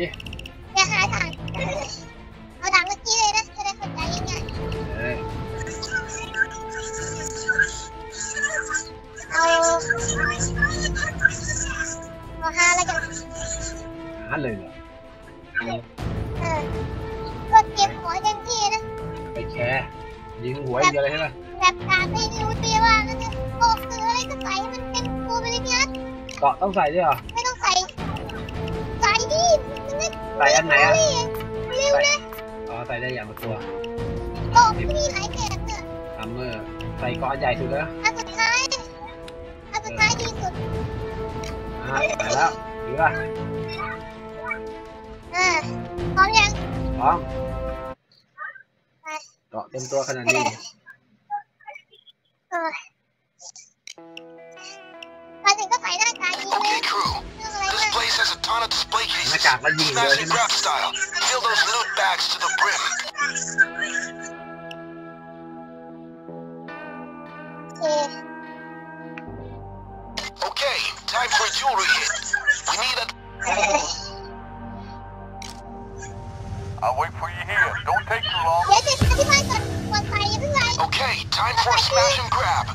ดิอย่าหาทางเอาดังเมื่อกี้เลยนะจะได้เข้าใจง่ายเออๆเอาเอาห้าแล้วกันหาเลยเหรอเออก็เก็บหัวเต็มที่นะไปแคร์ยิงหัวอย่างเดียวเลยใช่ไหมแบบการไม่รู้ตัวว่าแล้วเนี่ยโอ้คืออะไรก็ใส่ให้มันเป็นตัวไปเลยเนี่ยเกาะต้องใส่ด้วยเหรอ ส่อันไหนอะเร็วนะอ๋อใส่ได้อย่างละตัวโอ้ไม่มีหลายแบบเนี่ยซัมเมอร์ใส่เกาะอันใหญ่สุดแล้วอันสุดท้ายอันสุดท้ายดีสุดอ่าใส่แล้วถือป่ะอ่าพร้อมยังพร้อมไปเกาะเต็มตัวขนาดนี้เออมาถึงก็ใส่หน้ากากยิงเลย place has a ton of display cases. Smash and grab style. Fill those loot bags to the brim. Okay, time for a jewelry hit. We need a... I'll wait for you here. Don't take too long. Okay, time for a smash and grab.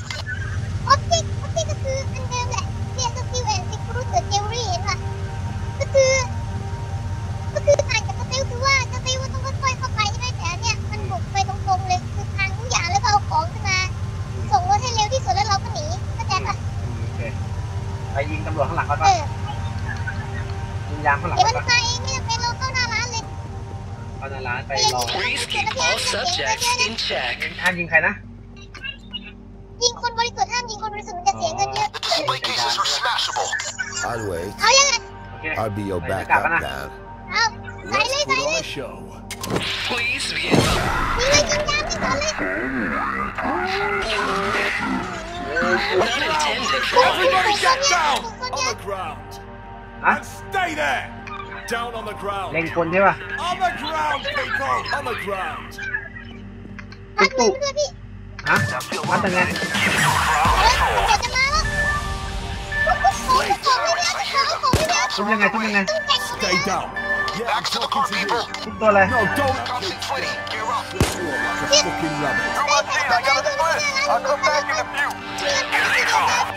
check. ห้ามยิงใครนะ ยิงคนบริสุทธิ์ห้ามยิงคนบริสุทธิ์มันจะเสียเงินเยอะ The display cases are smashable. I'll wait. เอายังไง โอเค I'll be your ใส่หน้ากาก backup กันนะ man. เอาใส่เลยใส่เลย show. Please be advised. ยิงเลยยิงยางไม่สนเลย Not intended for Everybody others. get down! On the ground. ฮะ And stay there! Down on the เล็ง ground. คนใช่ป่ะ On the ground, people! On the ground. พัดมือด้วยพี่ฮะมัดยังไงเฮ้ยเดี๋ยวจะมาแล้วของของไม่ได้ของของไม่ได้ทุบยังไงทุบยังไง Stay down. Yeah, I'm Back to the talking car, to you. people. ทุบตัวอะไร No, don't. Cops in 20. Gear up. You are like a fucking rabbit. I got a split. I'll come back in a few. Here they come.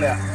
พี่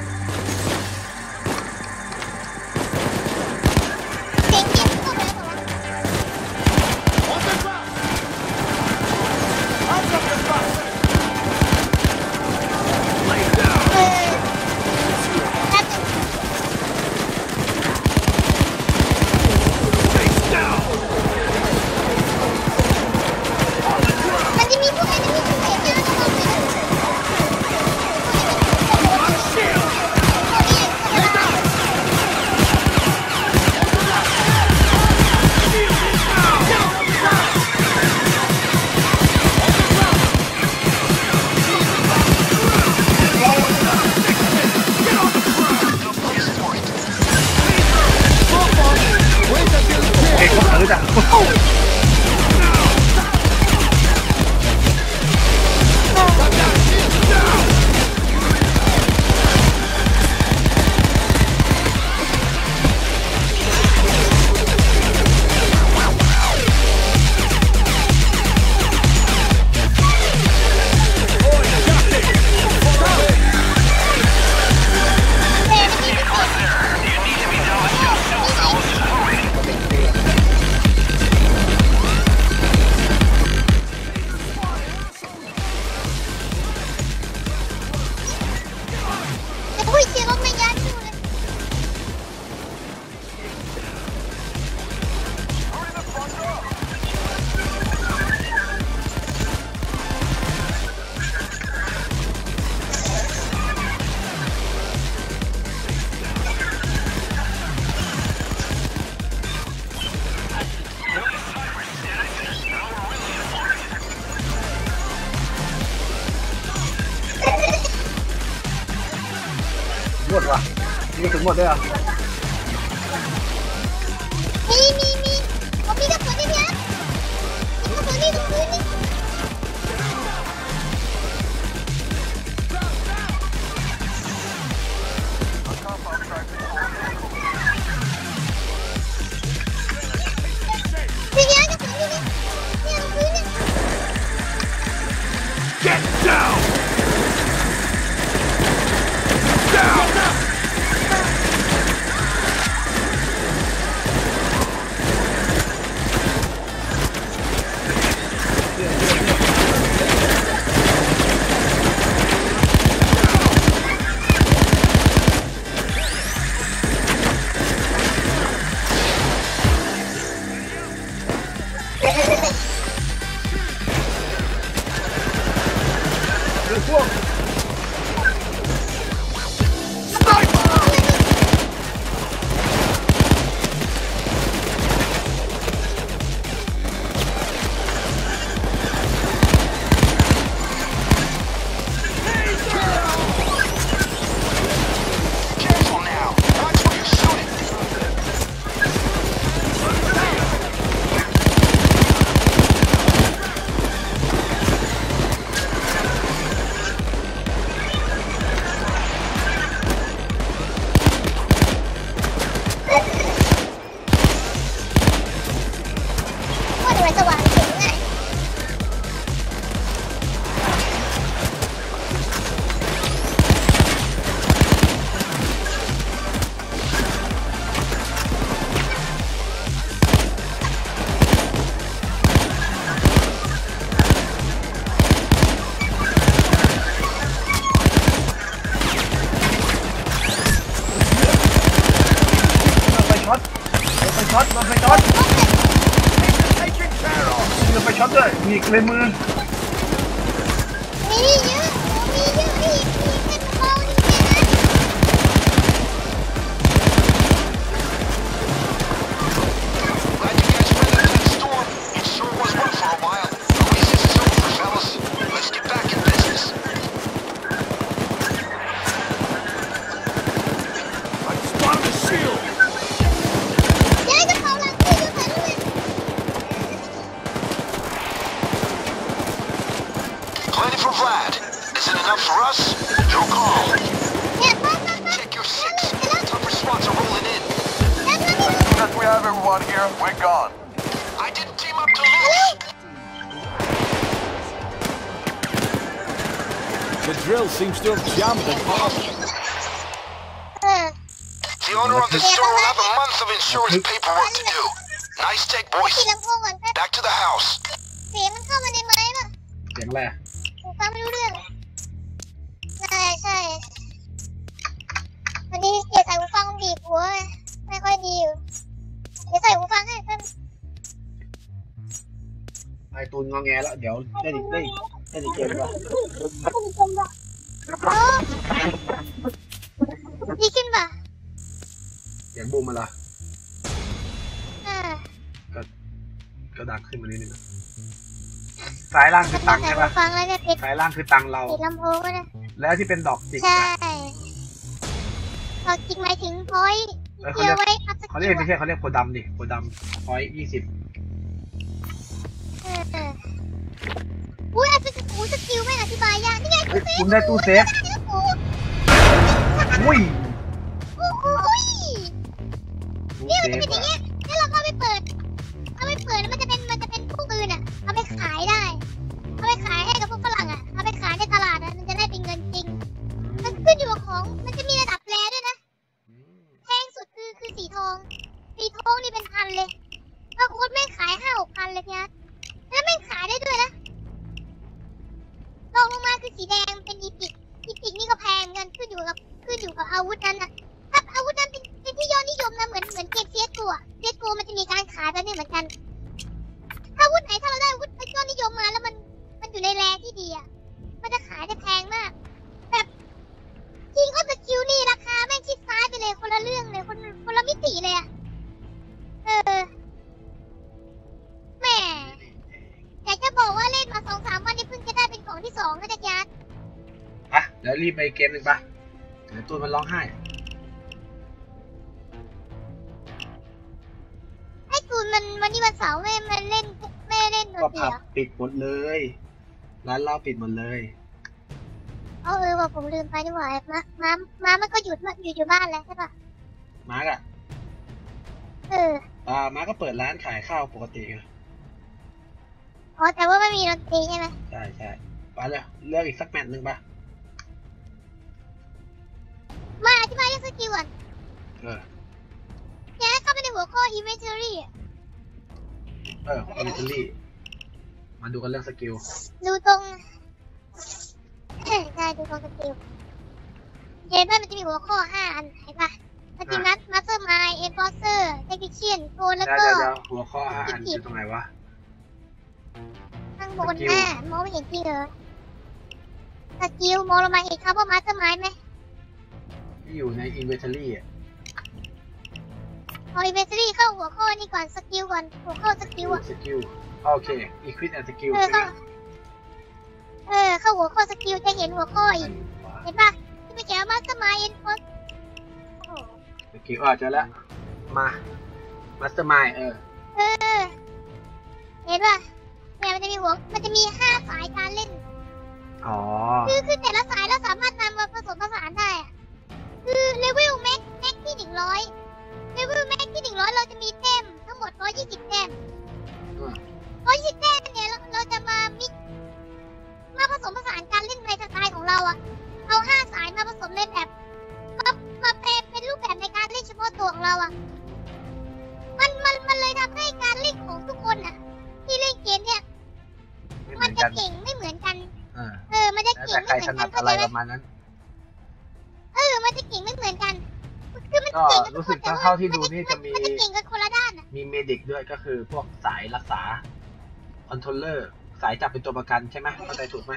对的呀？ ไปช็อตโดนไปช็อตมีไปช็อตด้วยมีเคลมือ on here, we're gone. I didn't team up to lose! The drill seems to have jammed and popped. The owner of the store will have a month of insurance paperwork to do. Nice take, boys. Back to the house. ไม่ค่อยดีอยู่ เใส่หูฟังให้เพื่อนไอตูนงอแงแล้ว เดี๋ยวได้ดิได้ได้ดิเกมป่ะโอ้ดีขึ้นป่ะเสียงบูมมาละอ่ก็ก็ดังขึ้นมานิดนึงสายล่างคือตังใช่ป่ะสายล่างคือตังเราแล้วที่เป็นดอกจิกใช่ดอกจิกหมายถึงพอยเที่ยวไว้อั เขาเรียกไม่ใช่เขาเรียกโคดำดิโคดำร้อยยี่สิบอุ้ยสกิสกิลแม่อธิบายยากนี่ไงคุณได้ตู้เซฟอุ้ยอุ้ยอุ้ย ตู้เป็นยังไง แต่ตัวมันร้องไห้ให้ตูนมันวันนี้วันเสาร์แม่มันเล่นแม่เล่นดนก็ผับเหรอปิดหมดเลย ร้านเล่าปิดหมดเลยเออเออว่าผมลืมไปนี่หว่าม้าม้าม้ามันก็หยุดมาอยู่อยู่บ้านแล้วใช่ปะม้าร์กอะเออ อ่าม้าก็เปิดร้านขายข้าวปกติไงอ๋อแต่ว่าไม่มีดนตรีใช่ไหมใช่ใช่ไปเลยเลือกอีกสักแมตช์หนึ่งปะ อธิบายเรื่องสกิลก่อนเออแกเข้าไปในหัวข้อ inventory อะเอออินเทอรี่มาดูกันเรื่องสกิลดูตรงใช่ดูตรงสกิลเห็นว่ามันจะมีหัวข้อห้าอันเห็นปะมันจะนัด mastermind enforcer technician โกแล้วเดี๋ยวก็ เดี๋ยวเดี๋ยวหัวข้อห้าอันอยู่ตรงไหนวะ ข้างบนสกิล อ่ามองไม่เห็นจริงเหรอสกิลมองลงมาเห็นคำว่า mastermind ไหม ที่อยู่ในอินเวนทอรี่อะพอ inventory เข้าหัวข้อนี่ก่อนสกิลก่อนหัวข้อสกิลอะสกิลโอเคอีควิดแอนด์สกิลเออใช่ไหมเข้าเออเข้าหัวข้อสกิลจะเห็นหัวข้ออีกเห็นปะที่ไปเขียนว่า mastermind enforcer โอ้โหสกิลอะเจอแล้วมามาสเตอร์มายเออเออเห็นป่ะเนี่ยมันจะมีหัวมันจะมีห้าสายการเล่นอ๋อคือคือแต่ละสายเราสา ท่าที่ดูนี่จะมีมันจะเก่งกันคนละด้านอะมีเมดิกด้วยก็คือพวกสายรักษาคอนโทรลเลอร์สายจับเป็นตัวประกันใช่ไหมเข้าใจถูกไหม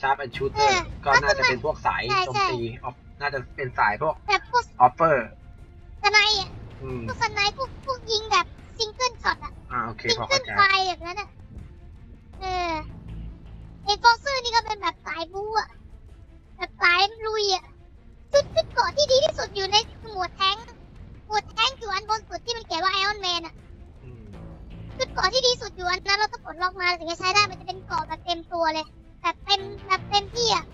ชาร์ปแอนชูเตอร์ก็น่าจะเป็นพวกสายโจมตีออฟน่าจะเป็นสายพวกแบบพวกออฟเฟอร์สไนด์อะอืมพวกสไนด์พวกพวกยิงแบบซิงเกิลช็อตอะอ่าโอเคซิงพอเกิเข้าลใจไฟแบบนั้นอะเออเอฟอร์เซอร์นี่ก็เป็นแบบสายบู๊อะแบบสายลุยอะชุดชุดเกราะที่ดีที่สุดอยู่ในหมวดแท้งค์ หมวดแท้งค์อยู่อันบนสุดที่มันเขียนว่าไอออนแมนอะอืมชุดเกราะที่ดีสุดอยู่อันนั้นเราต้องกดล็อกมาถึงจะใช้ได้มันจะเป็นเกราะแบบเต็มตัวเลยแบบเต็มแบบเต็มที่อะ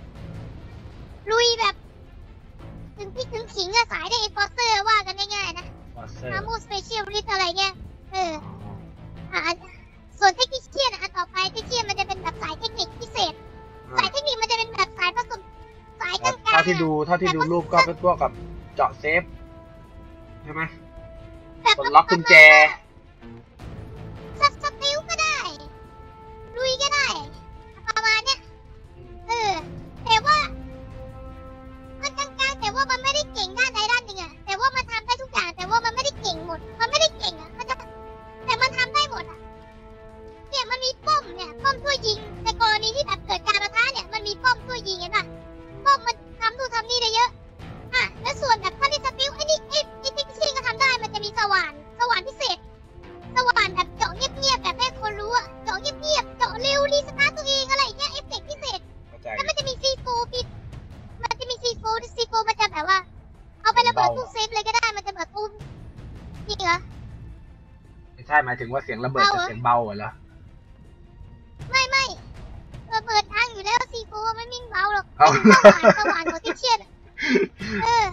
ลุยแบบ ถึงพี่ถึงขิงอะสายได้เอฟอร์เซอร์ว่ากันง่ายๆนะฟอสเซอร์ฮามูสเปเชียลริทอะไรเงี้ยเออ อะอันส่วนเทคนิคเชียนอันต่อไปเทคนิคเชียนมันจะเป็นแบบสายเทคนิคพิเศษ สายเทคนิคมันจะเป็นแบบสายผสมสายกลางๆเท่าที่อะดูเท่าที่ดูรูปก็เป็นพวกกับเจาะเซฟ ใช่ไหมปลดล็อกกุญแจ ช่หมายถึงว่าเสียงระเบิดเบาจะเหรอเสียงเบาเหรอไม่ไม่ระเบิดทางอยู่แล้วซีโฟไม่มิ่งเบาหรอกเอาสว่านสว่านของที่เชียนอะเออ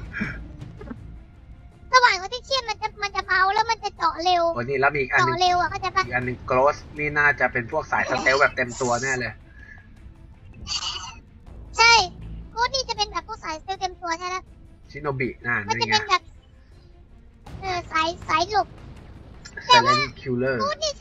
สว่านของที่เชียนมันจะมันจะเบาแล้วมันจะเจาะเร็วโอ้นี่แล้วมีอีกอันหเจาะนึงเร็วอะเข้าใจปะอีกอันหนึ่งโกลสนี่น่าจะเป็นพวกสายสเตลแบบเต็มตัวแน่เลยใช่โค้ดนี่จะเป็นแบบผู้สายสเตลเต็มตัวใช่ไหมชิโนบิน่ามันนี่จะไงเป็นแบบเออสายสายหลบเซ เ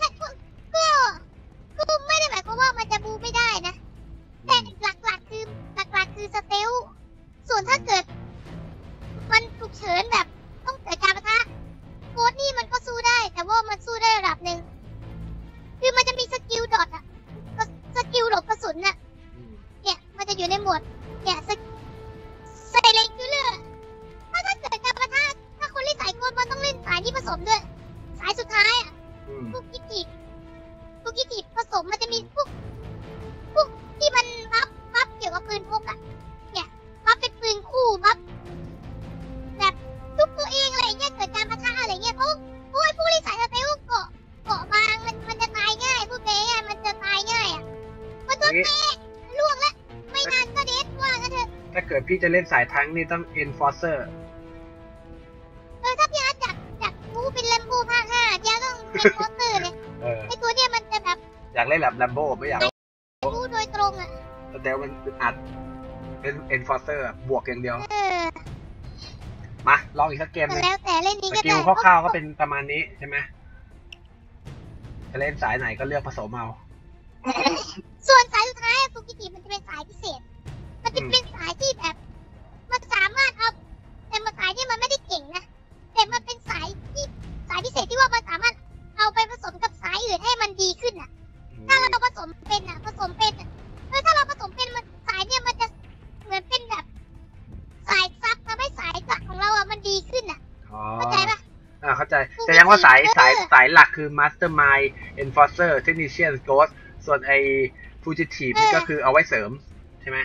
อย่างนี้ลวกแล้วไม่นานก็เด็ดว่ากันเถอะถ้าเกิดพี่จะเล่นสายทั้งนี่ต้อง enforcer เออถ้าพี่อาร์ตจากจากมูเป็นแลมโบภาคห้าพี่อาร์ตต้องเป็นโคสเตอร์เลยเออ ไอตัวเนี้ยมันจะแบบอยากเล่นแบบ Lambo ไม่อยากมูโดยตรงอะแต่มันอัดเป็น enforcer อะบวกอย่างเดียว เออมาลองอีกสักเกมหแต่นึงแล้วแต่เล่นนี้สก็กิได้ลคร่าวๆก็เป็นประมาณนี้ใช่ไหมจะเล่นสายไหนก็เลือกผสมเอา มันจะเป็นสายที่แบบ มันสามารถเอาแต่มันสายที่มันไม่ได้เก่งนะแต่มันเป็นสายที่สายพิเศษที่ว่ามันสามารถเอาไปผสมกับสายอื่นให้มันดีขึ้นอะ ถ้าเราผสมเป็นอะผสมเป็นอะเออถ้าเราผสมเป็นมันสายเนี่ยมันจะเหมือนเป็นแบบ สายซับทำให้สายหลักของเราอะมันดีขึ้นอะอ๋อเข้าใจปะอ่าเข้าใจแสดงว่าสายสายสายหลักคือ mastermind enforcer technician ghost ส่วนไอ้ fugitive นี่ก็คือเอาไว้เสริมใช่ไหม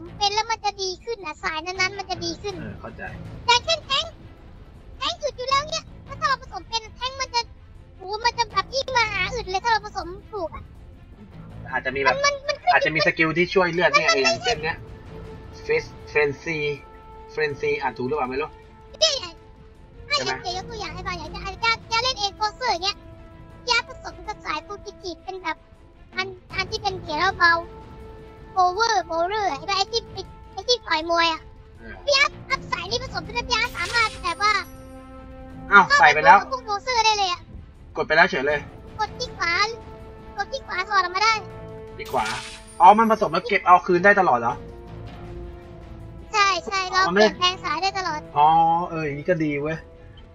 มเป็นแล้วมันจะดีขึ้นอะสายนั้นๆมันจะดีขึ้นเออเข้าใจอย่างเช่นแทงแทงอึดอยู่แล้วเนี่ยถ้าเราผสมเป็นแทงมันจะโหมันจะแบบยิ่งมาหาอึดเลยถ้าเราผสมถูกอะอาจจะมีแบมันบมันมันขึ้นอาจจะมีสกิลที่ช่วยเลือดเนี่ยอย่างเช่นเนี้ย face frenzy frenzy อ่านถูกหรือเปล่าไม่รู้เนี่ยถ้าอย่างเจยกตัวอย่างให้ฟังอย่างจะอาจจะจะเล่นเอ็นโคเซอร์เนี้ยยาผสมกับสายฟูกิจิเป็นแบบอันอันที่เป็นเขียนแล้วเบา โอเวอร์โบเลอร์ไอ้ไอ้ที่ไอ้ที่ต่อยมวยอะเออพี่อาร์ตอัพสายนี้ผสมเป็นพี่อาร์ตสามารถแบบว่าอ้าวใส่ไปแล้วพวกโรเซอร์ได้เลยอะกดไปแล้วเฉยเลย กดที่ขวากดที่ขวาถอดออกมาได้ดีกว่าอ๋อมันผสมแล้วเก็บเอาคืนได้ตลอดเหรอใช่ใช่เราอ๋อเปไม่ลี่ยนแปลงสายได้ตลอดอ๋อเอออย่างนี้ก็ดีเว้ย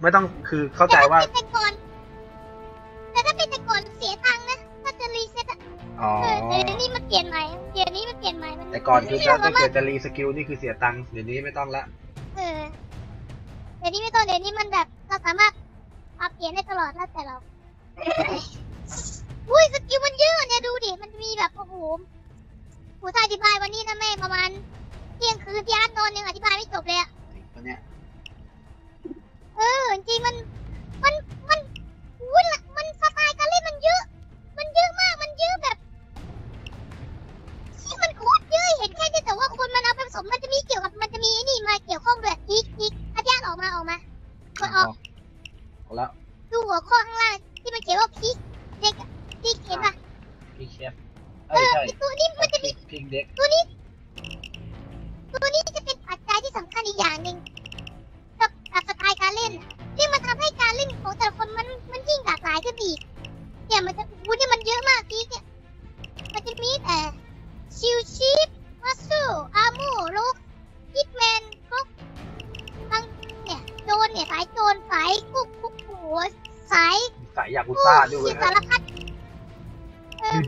ไม่ต้องคือเข้าใจว่าแต่ถ้าเป็นแต่ก่อน อะอ๋อ เออเดี๋ยวนี้มันเปลี่ยนใหม่เดี๋ยวนี้มันเปลี่ยนใหม่มันแต่ก่อนคือไม่ถ้ารู้ถ้าว่าเกิดจะรีสกิลนี่คือเสียตังค์เดี๋ยวนี้ไม่ต้องละเออเดี๋ยวนี้ไม่ต้องเดี๋ยวนี้มันแบบเราสามารถปรับเปลี่ยนได้ตลอดแล้วแต่เรา อุ้ยสกิลมันเยอะเนี่ยดูดิมันมีแบบโอ้โหกูถ้าอธิบายวันนี้นะแม่ประมาณเที่ยงคืนที่อาร์ตนอนยังอธิบายไม่จบเลยอะตัวเนี้ยเออจริงๆมันมันมันอุ้ยละมันสไตล์การเล่นมันเยอะ มันเยอะมากมันเยอะแบบ สมมันจะมีเกี่ยวกับมันจะมีไอ้นี่มาเกี่ยวข้องด้วยอีกอีกอาจารย์ออกมาออกมากดออกเอาแล้ว ดูหัวข้อข้างล่างที่มันเขียนว่าพีกเด็กพีกเห็นปะพี่เชฟเอเอ้ยอใช่ไอ้ตัวนี้มันจะมีพิกเด็กตัวนี้ ตัวนี้จะเป็นปัจจัยที่สำคัญอีกอย่างหนึ่งกับกับสไตล์การเล่นน่ะที่มันทำให้การเล่น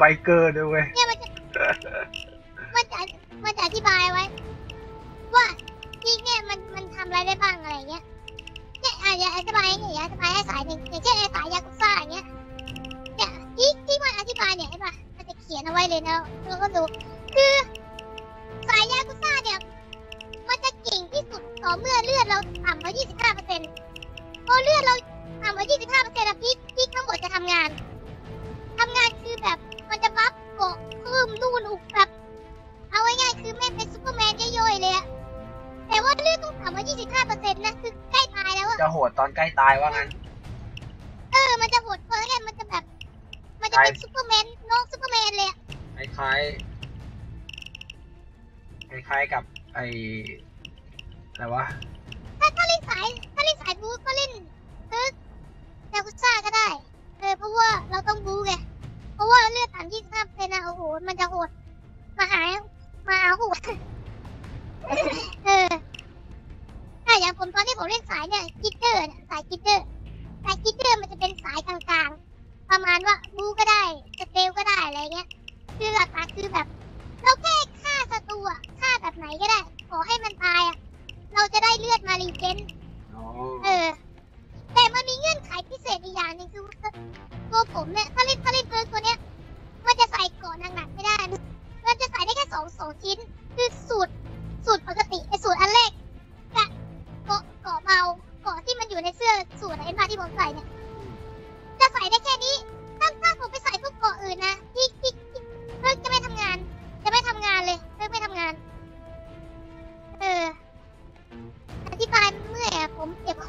บเกอร์ด้วยเว้ยเนี่ยมันจะมันจะมันจะอธิบายไว้ ว่าพีกเนี่ยมันมันทำอะไรได้บ้างอะไรเงี้ยเนี่ยอะอย่าอธิบายเนี่ยอย่าอธิบายให้สายหนึ่งอย่างเช่นไอ้สายยากุซ่าอย่างเงี้ยเนี่ยที่ที่มันอธิบายเนี่ยเห็นปะมันจะเขียนเอาไว้เลยนะแล้วก็ดูคือสายยากุซ่าเนี่ยมันจะเก่งที่สุดต่อเมื่อเลือดเราต่ำกว่า25เปอร์เซ็นต์พอเลือดเราต่ำกว่า25เปอร์เซ็นต์อะพีกพีกทั้งหมดจะทำงานทำงานคือแบบ มันจะบัฟเกาะเพิ่มนู่นอุกแบบเอาง่ายๆคือแม่งเป็นซูเปอร์แมนย่อยๆเลยอะแต่ว่าเลือดต้องต่ำกว่า25เปอร์เซ็นต์นะคือใกล้ตายแล้วอะจะโหดตอนใกล้ตายว่างั้น เออ มันจะโหดเพราะไงมันจะแบบ มันจะเป็นซูเปอร์แมนน้องซูเปอร์แมนเลยอะคล้ายๆคล้ายๆกับไอ้อะไรวะถ้าถ้าเล่นสายถ้าเล่นสายบู๊ก็เล่นเซิร์ฟยากุซ่าก็ได้ เออเพราะว่าเราต้องบู๊ไงเพ ราะว่าเลือดสามยี่สิบเป็นนะโอ้โหมันจะโหดมาหามาหาโหดเออใช่อย่างผมตอนที่ผมเล่นสายเนี่ยกิตเตอร์สายกิตเตอร์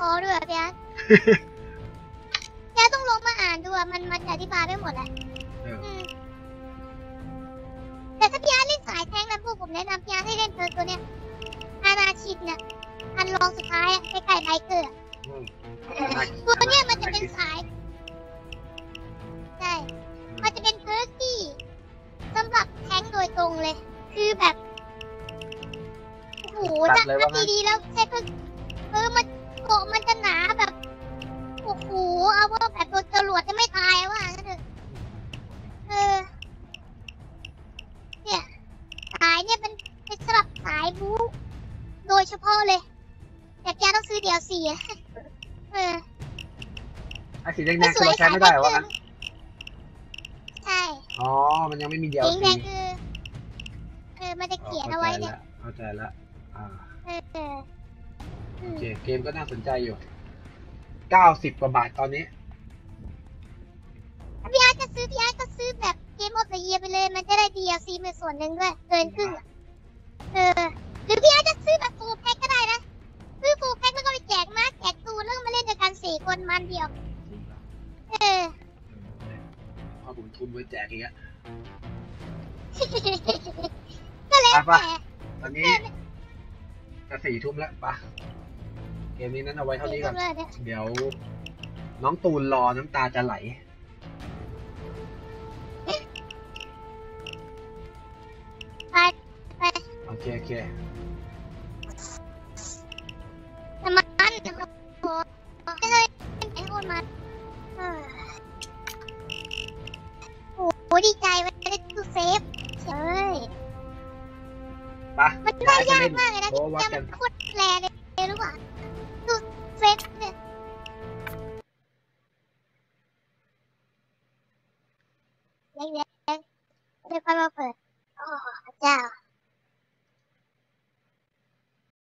พอด้วยพี่แกต้องลงมาอ่านดูอะมันมันอธิบายไม่หมดแหละเอออื มแต่ถ้าพี่อาร์ตเล่นสายแทงนะพวกผมแนะนำพี่อาร์ตให้เล่นเธอตัวเนี้ยอาณาชินเนี่ยอันรองสุดท้ายอะใกล้ๆไบเกอร์อะอืมตัวเนี้ยมันจะเป็นสายใช่ มันจะเป็นเพิร์กที่สำหรับแทงค์โดยตรงเลย คือแบบ โอ้โหตัถ้าดเลยว่าถ้างั้นดีๆแล้วใช่เพิร์กเออมัน เกาะมันจะหนาแบบ โอ้โห เอาว่าแบบโดนจรวดจะไม่ตายว่างั้นเถอะเออ เนี่ย สายเนี่ยเป็นเป็นสำหรับสายบู๊โดยเฉพาะเลย แต่แกต้องซื้อเดียวสี่อะเออไอ้สีแดงๆคือเราใช้ไม่ได้เหรอวะงั้นใช่อ๋อ มันยังไม่มีเดียวสีแดสีงคือ เออ มันจะเขียนเอาไว้เนี่ย เข้าใจละอ่าเออเอออื โอมเค เกมก็น่าสนใจอยู่เก้าสิบกว่าบาทตอนนี้ พี่อาร์ตจะซื้อพี่อาร์ตก็ซื้อแบบเกมออฟเดอะเยียไปเลย มันจะได้ DLC มาส่วนหนึ่งด้วยเกินครึ่งอะเออ หรือพี่อาร์ตจะซื้อแบบฟูลแพ็คก็ได้นะ ซื้อฟูลแพ็คแล้วก็ไปแจกมาร์คแจกตูนแล้วก็มาเล่นด้วยกันสี่คนมันเดียว เออ เอาผมทุนไว้แจกอีกอะก็แล้วไปแต่ปะตอนนี้จะสี่ทุ่มแล้วปะ เกมนี้นั้นเอาไว้เท่านี้ก่อนเลยเนี่ยเดี๋ยว น้องตูนรอน้ำตาจะไหล ไปไปโอเคโอเคน้ำมันน้ำมันโอ้โหไม่เคยไอ้คนมาเออโอ้โหดีใจไว้ได้ตู้เซฟเฮ้ยปะมันได้ย้ายไปยากเล่นมากเลยนะโอ้วัดจำกัมั